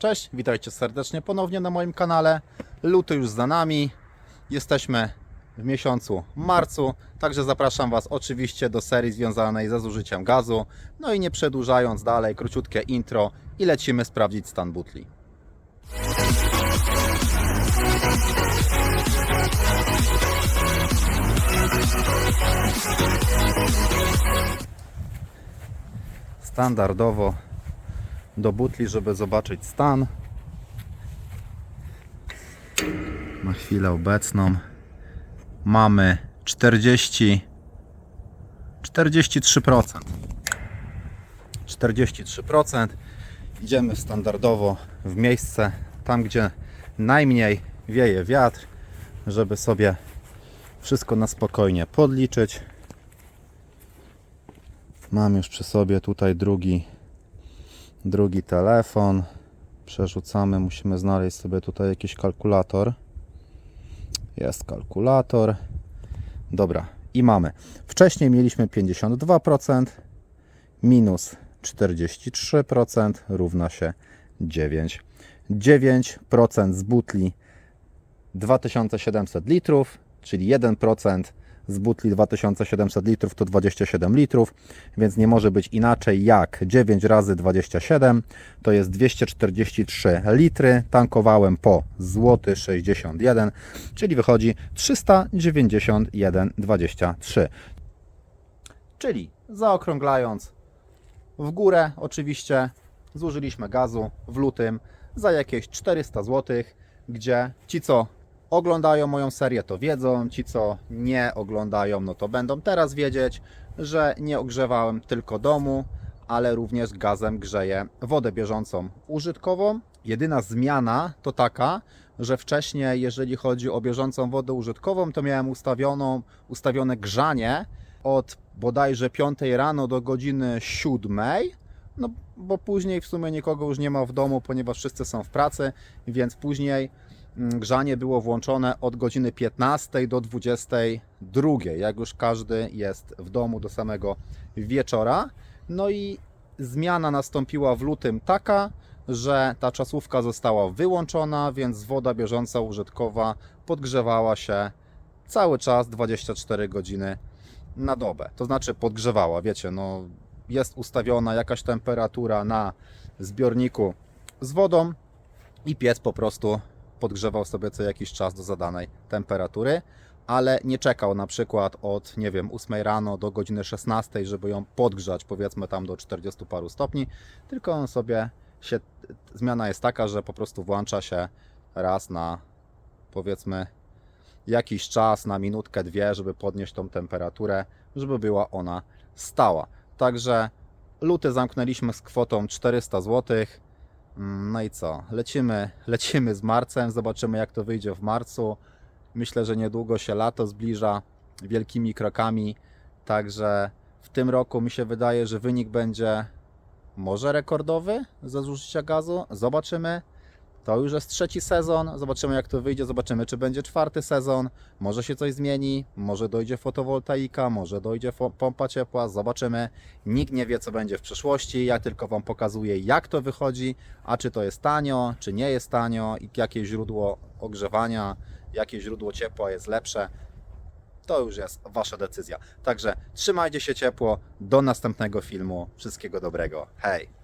Cześć, witajcie serdecznie ponownie na moim kanale. Luty już za nami. Jesteśmy w miesiącu marcu, także zapraszam Was oczywiście do serii związanej ze zużyciem gazu. No i nie przedłużając dalej, króciutkie intro i lecimy sprawdzić stan butli. Standardowo do butli, żeby zobaczyć stan. Na chwilę obecną mamy 40 43%. 43%. Idziemy standardowo w miejsce, tam gdzie najmniej wieje wiatr, żeby sobie wszystko na spokojnie podliczyć. Mam już przy sobie tutaj drugi drugi telefon. Przerzucamy, musimy znaleźć sobie tutaj jakiś kalkulator. Jest kalkulator. Dobra, i mamy. Wcześniej mieliśmy 52%, minus 43% równa się 9. 9% z butli 2700 litrów, czyli 1% z butli 2700 litrów to 27 litrów, więc nie może być inaczej jak 9 razy 27 to jest 243 litry. Tankowałem po złoty 61, czyli wychodzi 391,23. Czyli zaokrąglając w górę, oczywiście zużyliśmy gazu w lutym za jakieś 400 zł, gdzie ci co oglądają moją serię, to wiedzą. Ci, co nie oglądają, no to będą teraz wiedzieć, że nie ogrzewałem tylko domu, ale również gazem grzeję wodę bieżącą użytkową. Jedyna zmiana to taka, że wcześniej, jeżeli chodzi o bieżącą wodę użytkową, to miałem ustawioną, ustawione grzanie od bodajże 5 rano do godziny 7. No, bo później w sumie nikogo już nie ma w domu, ponieważ wszyscy są w pracy, więc później grzanie było włączone od godziny 15 do 22, jak już każdy jest w domu do samego wieczora. No i zmiana nastąpiła w lutym taka, że ta czasówka została wyłączona, więc woda bieżąca użytkowa podgrzewała się cały czas 24 godziny na dobę. To znaczy podgrzewała, wiecie, no jest ustawiona jakaś temperatura na zbiorniku z wodą i piec po prostu podgrzewał sobie co jakiś czas do zadanej temperatury, ale nie czekał na przykład od, nie wiem, 8 rano do godziny 16, żeby ją podgrzać, powiedzmy tam do 40 paru stopni, tylko on sobie się, zmiana jest taka, że po prostu włącza się raz na, powiedzmy, jakiś czas, na minutkę, dwie, żeby podnieść tą temperaturę, żeby była ona stała. Także luty zamknęliśmy z kwotą 400 złotych. No i co? Lecimy, lecimy z marcem, zobaczymy jak to wyjdzie w marcu. Myślę, że niedługo się lato zbliża wielkimi krokami, także w tym roku mi się wydaje, że wynik będzie może rekordowy ze zużycia gazu. Zobaczymy. To już jest trzeci sezon. Zobaczymy jak to wyjdzie, zobaczymy czy będzie czwarty sezon. Może się coś zmieni, może dojdzie fotowoltaika, może dojdzie pompa ciepła, zobaczymy. Nikt nie wie co będzie w przyszłości. Ja tylko Wam pokazuję jak to wychodzi, a czy to jest tanio, czy nie jest tanio i jakie źródło ogrzewania, jakie źródło ciepła jest lepsze. To już jest Wasza decyzja. Także trzymajcie się ciepło. Do następnego filmu. Wszystkiego dobrego. Hej!